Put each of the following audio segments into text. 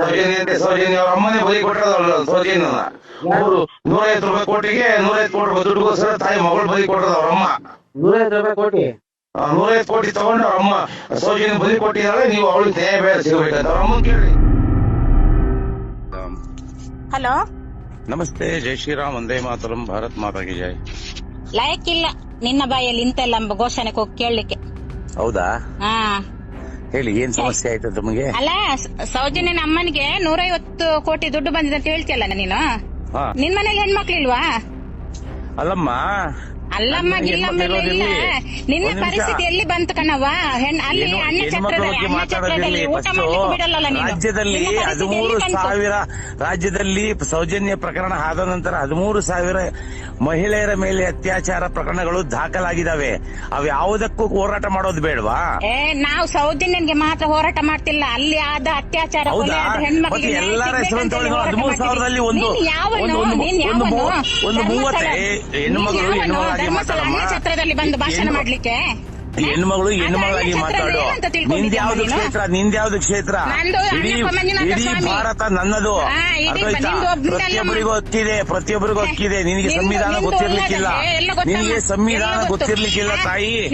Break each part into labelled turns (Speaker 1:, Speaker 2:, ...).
Speaker 1: ಸೌಜನ್ಯ ಅಂತೆ ಸೌಜನ್ಯ ಅವ್ರ ಅಮ್ಮನೇ ಬಲಿ ಕೊಟ್ಟದಲ್ಲ ಸೌಜನ್ಯನ ನೂರು ನೂರೈವತ್ತು ರೂಪಾಯಿ ಕೋಟಿಗೆ ನೂರೈವತ್ತು ಕೋಟಿ ದುಡ್ಡುಗೋಸ್ಕರ ತಾಯಿ ಮಗಳು ಬಲಿ ಕೊಟ್ಟದ ಅವ್ರ ಅಮ್ಮ.
Speaker 2: ನೂರೈವತ್ತು ರೂಪಾಯಿ ಕೋಟಿ?
Speaker 1: ನೂರೈವತ್ತು ಕೋಟಿ ತಗೊಂಡು ಅವ್ರ ಅಮ್ಮ ಸೌಜನ್ಯ ಬಲಿ ಕೊಟ್ಟಿದ್ದಾಳೆ ನೀವು ಅವಳಿಗೆ ನ್ಯಾಯ ಬೇರೆ ಸಿಗಬೇಕಂತ ಅವ್ರ ಅಮ್ಮನ್ ಕೇಳಿ
Speaker 3: ಹಲೋ?
Speaker 1: ನಮಸ್ತೆ ಜೈ ಶ್ರೀರಾಮ್ ಒಂದೇ ಮಾತರಂ ಭಾರತ್ ಮಾತಾಗಿ ಜೈ.
Speaker 3: ಲಾಯಕ್ ಇಲ್ಲ ನಿನ್ನ ಬಾಯಲ್ಲಿ ಇಂತೆಲ್ಲ ಘೋಷಣೆ ಹೋಗಿ ಕೇಳಲಿಕ್ಕೆ.
Speaker 1: ಹೌದಾ?
Speaker 3: ಹಾ.
Speaker 1: ಹೇಳಿ ಏನ್ ಸಮಸ್ಯೆ ಆಯ್ತು ತಮಗೆ
Speaker 3: ಅಲ್ಲ ಸೌಜನ್ಯ ಸೌಜನ್ಯನ ಅಮ್ಮನಿಗೆ ನೂರೈವತ್ತು ಕೋಟಿ ದುಡ್ಡು ಬಂದಿದೆ ಅಂತ ಹೇಳ್ತಿಯಲ್ಲ ನೀನು? ನಿನ್ ಮನೇಲಿ ಹೆಣ್ಮಕ್ಳಿಲ್ವಾ
Speaker 1: ಅಲ್ಲಮ್ಮ
Speaker 3: ಅಲ್ಲಮ್ಮ ಗಿಲ್ಲಮ್ಮ
Speaker 1: ಹೆಣ್ಮಕ್ಳು
Speaker 3: ಇಲ್ಲ. ನಿನ್ನ. ಪರಿಸ್ಥಿತಿ ಎಲ್ಲಿ ಬಂತು ಕಣವ್ವ ಹೆಣ್ ಅಲ್ಲಿ
Speaker 1: ಅಣ್ಣ
Speaker 3: ಅನ್ನ
Speaker 1: ಚಕ್ರದಲ್ಲಿ ಮಕ್ಕಳ ಬಗ್ಗೆ
Speaker 3: ಅನ್ನ
Speaker 1: ಮಾತಾಡೋದಿರ್ಲಿ
Speaker 3: ಊಟ
Speaker 1: ಫಸ್ಟ್
Speaker 3: ಮಾಡ್ಲಿಕ್ಕೆ ಬಿಡಲ್ಲ ನೀನು
Speaker 1: ರಾಜ್ಯದಲ್ಲಿ
Speaker 3: ನಿನ್ನ ಪರಿಸ್ಥಿತಿ
Speaker 1: ಹದಿಮೂರು
Speaker 3: ಎಲ್ಲಿ ಬಂತು?
Speaker 1: ಸಾವಿರ ರಾಜ್ಯದಲ್ಲಿ ಸೌಜನ್ಯ ಪ್ರಕರಣ ಆದ ನಂತರ ಹದಿಮೂರು ಸಾವಿರ ಮಹಿಳೆಯರ ಮೇಲೆ ಅತ್ಯಾಚಾರ ಪ್ರಕರಣಗಳು ದಾಖಲಾಗಿದ್ದಾವೆ ಅವು ಯಾವುದಕ್ಕೂ ಹೋರಾಟ ಮಾಡೋದು ಬೇಡವಾ
Speaker 3: ಏ ನಾವು ಸೌಜನ್ಯನ್ಗೆ ಮಾತ್ರ ಹೋರಾಟ ಮಾಡ್ತಿಲ್ಲ ಅಲ್ಲಿ ಆದ ಅತ್ಯಾಚಾರ
Speaker 1: ಹೌದಾ
Speaker 3: ಕೊಲೆ ಆದ
Speaker 1: ಮತ್ತೆ
Speaker 3: ಹೆಣ್ಮಕ್ಳಿಗೆ ನ್ಯಾಯ
Speaker 1: ಎಲ್ಲರ ಹೆಸರು
Speaker 3: ಸಿಗ್ಬೇಕಂತ ಹೇಳಿ ಹೋರಾಟ
Speaker 1: ಹದಿಮೂರು
Speaker 3: ಮಾಡ್ತಿದ್ದೀವಿ.
Speaker 1: ಸಾವಿರದಲ್ಲಿ ಒಂದು
Speaker 3: ನೀನ್ ಯಾವನು?
Speaker 1: ಒಂದು-
Speaker 3: ನೀನ್
Speaker 1: ಒಂದು
Speaker 3: ಯಾವನು?
Speaker 1: ಮೂ- ಒಂದು ಮೂವತ್ತೆ
Speaker 3: ಧರ್ಮಸ್ಥಳ-
Speaker 1: ಹೆಣ್ಣು ಮಗಳು ಹೆಣ್ಣು ಮಗಳಾಗಿ ಮಾತಾಡಮ್ಮ
Speaker 3: ಛತ್ರದಲ್ಲಿ ಬಂದು ಭಾಷಣ
Speaker 1: ಹೆಣ್ಣು-
Speaker 3: ಮಾಡ್ಲಿಕ್ಕೆ?
Speaker 1: ಹೆಣ್ಮಗಳು
Speaker 3: ಹೆಣ್ಮಗಳಾಗಿ
Speaker 1: ಮಗಳಾಗಿ ಮಾತಾಡು. ನಿಂದ ಯಾವ್ದು ಕ್ಷೇತ್ರ ನಿಂದ ಯಾವ್ದು ಕ್ಷೇತ್ರ ಇಡೀ ಇಡೀ ಭಾರತ ನನ್ನದು. ಅರ್ಥಾಯ್ತಾ? ಪ್ರತಿಯೊಬ್ಬರಿಗೂ ಹಕ್ಕಿದೆ ಪ್ರತಿಯೊಬ್ಬರಿಗೂ ಹಕ್ಕಿದೆ ನಿನಗೆ ಸಂವಿಧಾನ ಗೊತ್ತಿರ್ಲಿಕ್ಕಿಲ್ಲ. ನಿನಗೆ ಸಂವಿಧಾನ ಗೊತ್ತಿರ್ಲಿಕ್ಕಿಲ್ಲ ತಾಯಿ.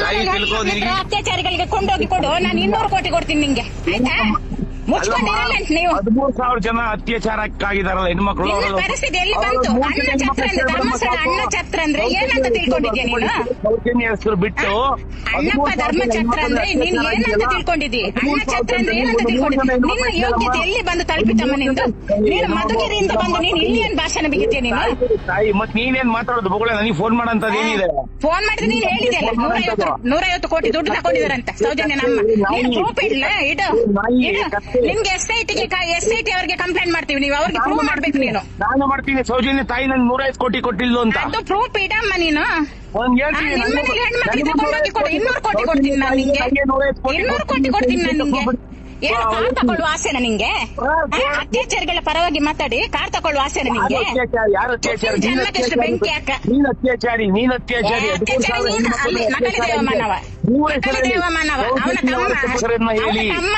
Speaker 1: ತಾಯಿ ನಿನಗೆ
Speaker 3: ಅತ್ಯಾಚಾರಿಗಳಿಗೆ ಕೊಂಡೋಗಿ ಕೊಡು. ನಾನು ಇನ್ನೂರು ಕೋಟಿ ಕೊಡ್ತೀನಿ ನಿಂಗೆ. ಆಯ್ತಾ?
Speaker 1: ಹದಿಮೂರು ಸಾವಿರ ಜನ ಅತ್ಯಾಚಾರಕ್ಕಾಗಿದಾರಲ್ಲ ಹೆಣ್ಮಕ್ಳು
Speaker 3: ನಿನ್ನ ಪರಿಸ್ಥಿತಿ ಎಲ್ಲಿ ಬಂತು?
Speaker 1: ಅಣ್ಣ
Speaker 3: ಛತ್ರ ಅಂದ್ರೆ ಧರ್ಮಸ್ಥಳ ಅನ್ನ ಛತ್ರ ಅಂದ್ರೆ ಏನಂತ ತಿಳ್ಕೊಂಡಿದ್ಯಾ ನೀನು
Speaker 1: ಸೌಜನ್ಯ ಹೆಸರು ಬಿಟ್ಟು
Speaker 3: ಅಣ್ಣಪ್ಪ ಧರ್ಮ ಛತ್ರ ಅಂದ್ರೆ ನೀನ್ ಏನಂತ ತಿಳ್ಕೊಂಡಿದ್ದಿ ಅಣ್ಣ ಛತ್ರ ಅಂದ್ರೆ ಏನಂತ ತಿಳ್ಕೊಂಡಿದ್ದಿ ನಿನ್ನ ಯೋಗ್ಯತೆ ಎಲ್ಲಿ ಬಂದು ತಲುಪಿತಮ್ಮ ನಿಂದು? ನೀನು ಮಧುಗಿರಿಯಿಂದ ಬಂದು ನೀನು ಇಲ್ಲಿ ಏನ್ ಭಾಷಣ ಬಿಗಿತೀಯ ನೀನು?
Speaker 1: ತಾಯಿ ಮತ್ ನೀನೇನ್ ಮಾತಾಡೋದು? ಬೊಗಳ ನನಗೆ ಫೋನ್ ಮಾಡಂತದ್ ಏನಿದೆ?
Speaker 3: ಫೋನ್ ಮಾಡಿದ್ರೆ ನೀನ್ ಹೇಳಿದೆಯಲ್ಲ ನೂರೈವತ್ತು ನೂರೈವತ್ತು ಕೋಟಿ ದುಡ್ಡು ತಗೊಂಡಿದಾರಂತ ಸೌಜನ್ಯ ನಮ್ಮ ನೀನು ಪ್ರೂಫ್ ಇಡ್ಲ ಇಡು ಇಡು. ನಿಮ್ಗೆ ಎಸ್ ಐ ಟಿಗೆ ಎಸ್ ಐ ಟಿ ಅವರಿಗೆ ಕಂಪ್ಲೇಂಟ್ ಮಾಡ್ತೀವಿ. ನೀವು ಅವ್ರಿಗೆ ಪ್ರೂವ್ ಮಾಡ್ಬೇಕು ನೀನು.
Speaker 1: ನಾನು ಮಾಡ್ತೀನಿ. ಸೌಜನ್ಯ ತಾಯಿ ನನ್ ನೂರೈದು ಕೋಟಿ ಕೊಟ್ಟಿಲ್ಲ ಅಂತ.
Speaker 3: ಅದು ಪ್ರೂಫ್ ಇಡಮ್ಮ ನೀನು. ಇನ್ನೂರು ಕೋಟಿ ಕೊಡ್ತೀನಿ ನಾನು ನಿಂಗೆ. ಇನ್ನೂರು ಕೋಟಿ ಕೊಡ್ತೀನಿ ನಾನು ನಿಂಗೆ. ಏನು ಕಾರ್ ತಕೊಳ್ಳುವ ಆಸೆನ ನಿಂಗೆ? ಅತ್ಯಾಚಾರಿಗಳ ಪರವಾಗಿ ಮಾತಾಡಿ ಕಾರ್ ತಕೊಳ್ಳುವ ಆಸೆನ ನಿಂಗೆ?
Speaker 1: ಯಾರು ಅತ್ಯಾಚಾರಿ
Speaker 3: ಎಷ್ಟು ಬೆಂಕಿ ಹಾಕ.
Speaker 1: ನೀನ್ ಅತ್ಯಾಚಾರಿ ನೀನ್ ಅತ್ಯಾಚಾರಿ.
Speaker 3: ಅತ್ಯಾಚಾರ. ಅವನ ತಮ್ಮ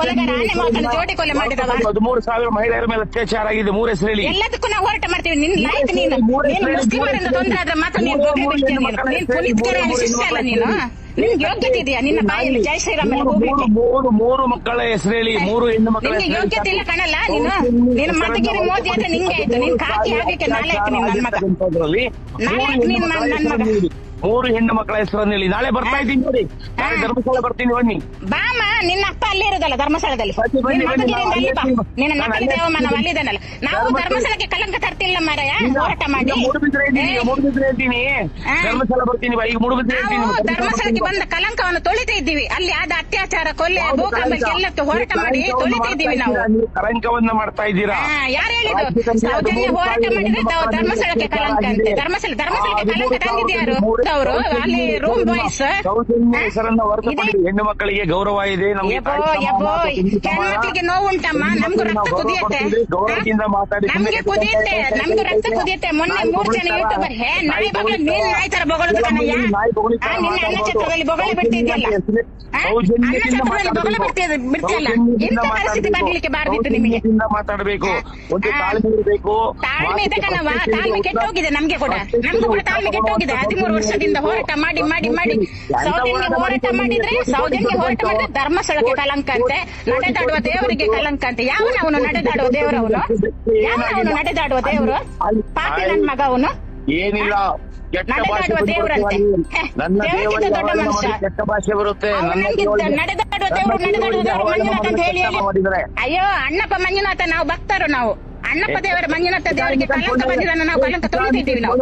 Speaker 3: ಕೊಲೆಗಾರ ಆನೆ ಮಕ್ಕಳು ಜೋಡಿ ಕೊಲೆ ಮಾಡಿದವ.
Speaker 1: ಹದಿಮೂರು ಸಾವಿರ ಮಹಿಳೆಯರ ಮೇಲೆ ಅತ್ಯಾಚಾರ ಆಗಿದೆ ಮೂರು ಹೆಸರು ಹೇಳಿ.
Speaker 3: ಎಲ್ಲದಕ್ಕೂ ನಾವು ಹೋರಾಟ ಮಾಡ್ತೀವಿ. ನಿನ್ ಲೈಕ್ ನೀನು ಮುಸ್ಲಿಮರಿಂದ ತೊಂದ್ರೆ ಆದ್ರೆ ಮಾತ್ರ ನೀನು ನೀನು ಪುನೀತ್ ಶಿಷ್ಯ ಅಲ್ಲ ನೀನು? ನಿನ್ಗೆ ಯೋಗ್ಯತೆ ಇದೆಯಾ ನಿನ್ನ ಬಾಯಲ್ಲಿ ಜೈ ಶ್ರೀರಾಮ್ ಎಲ್ಲ
Speaker 1: ಮೂರು
Speaker 3: ಹೋಗ್ಲಿಕ್ಕೆ
Speaker 1: ಮೂರು ಮೂರು ಮಕ್ಕಳ ಹೆಸರು ಹೇಳಿ ಮೂರು ಹೆಣ್ಣು ಮಕ್ಕಳ
Speaker 3: ನಿನ್ಗೆ
Speaker 1: ಹೆಸರು ಹೇಳಿ.
Speaker 3: ಯೋಗ್ಯತೆ ಇಲ್ಲ ಕಣಲ್ಲ ನೀನು ನೀನು ಮತಗಿರಿ ಮೋದಿ ಆದ್ರೆ ನಿಂಗೆ ಆಯ್ತು. ನೀನ್ ಕಾಕಿ ಆಗ್ಲಿಕ್ಕೆ ನಾಳೆ ಆಯ್ತು ನೀನ್ ನನ್ ಮಗ.
Speaker 1: ಅಂತದ್ರಲ್ಲಿ
Speaker 3: ನಾಳೆ
Speaker 1: ಮೂರು ಹೆಣ್ಣು
Speaker 3: ನೀನ್
Speaker 1: ಮಕ್ಕಳ
Speaker 3: ನನ್ ಮಗ.
Speaker 1: ಹೆಸರನ್ನು ಹೇಳಿ. ಮೂರು ಹೆಣ್ಣು ಮಕ್ಕಳ ಹೆಸರನ್ನು ಹೇಳಿ ನಾಳೆ ಬರ್ತಾ ಇದ್ದೀನಿ ನೋಡಿ. ನಾಳೆ ಧರ್ಮಸ್ಥಳ ಬರ್ತೀನಿ ಬನ್ನಿ.
Speaker 3: ಬಾಮ ನಿನ್ನ ಅಪ್ಪ ಅಲ್ಲೇ ಇರೋದಲ್ಲ ಧರ್ಮಸ್ಥಳದಲ್ಲಿ. ನಿನ್ನ ಅಲ್ಲಿ ಬಾ ನಿನ್ನ ನಕಲಿ
Speaker 1: ಅಲ್ಲೇ
Speaker 3: ಅಲ್ಲಿದ್ದಾನಲ್ಲ. ನಾವು
Speaker 1: ಧರ್ಮಸ್ಥಳ-
Speaker 3: ಧರ್ಮಸ್ಥಳಕ್ಕೆ ಕಲಂಕ ತರ್ತಿಲ್ಲ ಮಾರಾಯ. ಹೋರಾಟ ಮಾಡಿ. ನಾವು ಧರ್ಮಸ್ಥಳಕ್ಕೆ ಬಂದ ಕಲಂಕವನ್ನು ತೊಳಿತಾ ಇದ್ದೀವಿ. ಅಲ್ಲಿ ಆದ ಅತ್ಯಾಚಾರ ಕೊಲ್ಲೆ
Speaker 1: ಭೂಕಂಪಕ್ಕೆ?
Speaker 3: ಎಲ್ಲತ್ತು ಹೋರಾಟ ಮಾಡಿ ತೊಳಿತಾ ಇದ್ದೀವಿ ನಾವು.
Speaker 1: ಕಲಂಕವನ್ನು ಮಾಡ್ತಾ ಇದ್ದೀರಾ?
Speaker 3: ಯಾರು
Speaker 1: ಹೇಳಿದ್ರು
Speaker 3: ಸೌಜನ್ಯ ಹೋರಾಟ ಮಾಡಿದ್ರೆ ತಾವು ಧರ್ಮಸ್ಥಳಕ್ಕೆ ಕಲಂಕ ಅಂತೆ. ಧರ್ಮಸ್ಥಳ ಧರ್ಮಸ್ಥಳಕ್ಕೆ ಕಲಂಕ ತಂದಿದ್ಯಾರು ಅವರು ಅಲ್ಲಿ ರೂಮ್ ಬಾಯ್ಸ್
Speaker 1: ಹೆಣ್ಣು ಮಕ್ಕಳಿಗೆ ಗೌರವ ಇದೆ
Speaker 3: ಹೆಣ್ಮಕ್ಳಿಗೆ ನೋವು ಉಂಟಮ್ಮ ನಮ್ಗೂ ರಕ್ತ ಕುದಿಯತ್ತೆ.
Speaker 1: ಗೌರವ ಮಾತಾಡಿ
Speaker 3: ನಮ್ಗೆ ಕುದಿಯುತ್ತೆ ನಮ್ಗೂ ರಕ್ತ ಕುದಿಯುತ್ತೆ. ಮೊನ್ನೆ ಮೂರ್ ಜನ ಯೂಟ್ಯೂಬರ್ ಹೇ ನಾಯಿ ಬಗಳ ನೀನ್ ನಾಯಿ ತರ ಬೊಗಳದು ಕಣಯ್ಯ. ಆ, ನಿನ್ನ ಅನ್ನ ಛತ್ರದಲ್ಲಿ ಬೊಗಳೆ ಬಿಡ್ತಿದ್ಯಲ್ಲ ಆ? ಅನ್ನ ಛತ್ರದಲ್ಲಿ ಬೊಗಳೆ ಬಿಡ್ತಿದ್ ಬಿಡ್ತಿಯಲ್ಲ? ಇಂಥ ಪರಿಸ್ಥಿತಿ ಬರ್ಲಿಕ್ಕೆ ಬಾರದಿತ್ತು ನಿಮಗೆ.
Speaker 1: ಮಾತಾಡಬೇಕು. ತಾಳ್ಮೆ
Speaker 3: ಇದೆ ಕಣವ ತಾಳ್ಮೆ ಕೆಟ್ಟೋಗಿದೆ ನಮ್ಗೆ ಕೂಡ. ನಮ್ಗೂ ಕೂಡ ತಾಳ್ಮೆ ಕೆಟ್ಟೋಗಿದೆ. ಹದಿಮೂರು ವರ್ಷದಿಂದ ಹೋರಾಟ ಮಾಡಿ ಮಾಡಿ ಮಾಡಿ. ಸೌಜನ್ಯ ಹೋರಾಟ ಮಾಡಿದ್ರೆ? ಸೌಜನ್ಯ ಹೋರಾಟ ಮಾಡಿದ್ರೆ ಧರ್ಮಸ್ಥಳಕ್ಕೆ ಕಲಂಕ ಅಂತೆ ನಡೆದಾಡುವ ದೇವರಿಗೆ ಕಲಂಕ ಅಂತೆ. ಯಾವನ ಅವನು ನಡೆದಾಡುವ ದೇವರವನು ಯಾವನವನು ನಡೆದಾಡುವ ದೇವರು? ಪಾಪಿ ನನ್ ಮಗ ಅವನು?
Speaker 1: ಏನಿಲ್ಲ.
Speaker 3: ನಡೆದಾಡುವ ದೇವರಂತೆ. ದೇವರಿಗಿಂತ ದೊಡ್ಡ ಮನುಷ್ಯ.
Speaker 1: ಕೆಟ್ಟ ಭಾಷೆ ಬರುತ್ತೆ?
Speaker 3: ನಡೆದಾಡುವ ದೇವರು ನಡೆದಾಡುವ ದೇವರು
Speaker 1: ದೇವರಿಗೆ
Speaker 3: ಮಂಜುನಾಥ ಅಂತ ಹೇಳಿ. ಅಯ್ಯೋ ಅಣ್ಣಪ್ಪ ಮಂಜುನಾಥ ನಾವು ಭಕ್ತರು ನಾವು. ಅಣ್ಣಪ್ಪ ದೇವರ ಮಂಜುನಾಥ ದೇವರಿಗೆ ಕಲಂಕ ಬಂದಿರೋ ನಾವು ಕಲಂಕ ತೊಳೆದಿದ್ದೀವಿ ನಾವು.